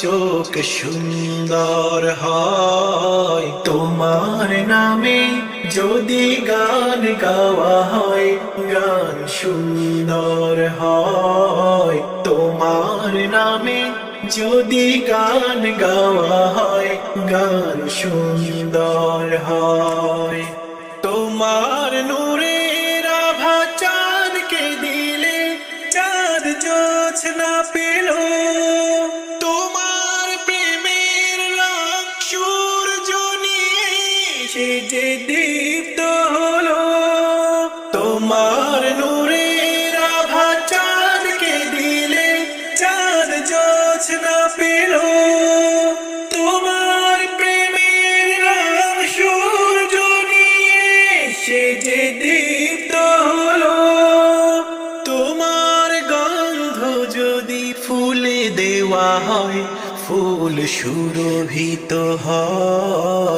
চোখ সুন্দর হয়। তোমার নামে যদি গান গাওয়া হয়, গান সুন্দর হয়। তোমার নামে যদি গান গাওয়া হয়, গান সুন্দর হয়। তোমার নূরের রাভা চাঁদকে দিলে, চাঁদ জোছনা পেল। যে দীপ্ত হলো, তোমার নূরের আভা চাঁদকে দিলে, চাঁদ জোছনা পেল। তোমার প্রেমের রং সূর্য নিয়ে সে যে দীপ্ত হলো, তোমার গন্ধ যদি ফুলে দেওয়া হয়, ফুল সুরভিত হয়।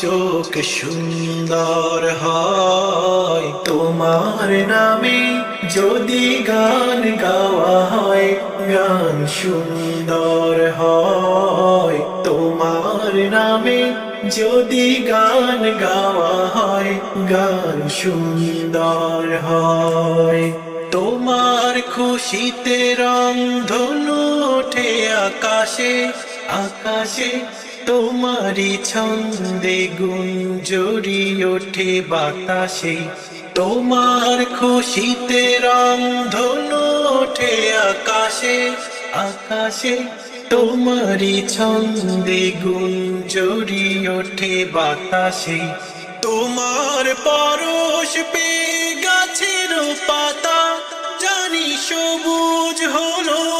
চোখ সুন্দর হয়। তোমার নামে যদি গান গাওয়া হয়, গান সুন্দর হয়। তোমার নামে যদি গান গাওয়া হয়, গান সুন্দর হয়। তোমার খুশিতে রং ধনু ওঠে আকাশে আকাশে তোমারি ছন্দে গুঞ্জরি ওঠে বাতাসে। তোমার খুশিতে রং ধনু ওঠে আকাশে। আকাশে তোমারি ছন্দে গুঞ্জরি ওঠে বাতাসে। তোমার পরশ পে গাছের পাতা, জানি সবুজ হলো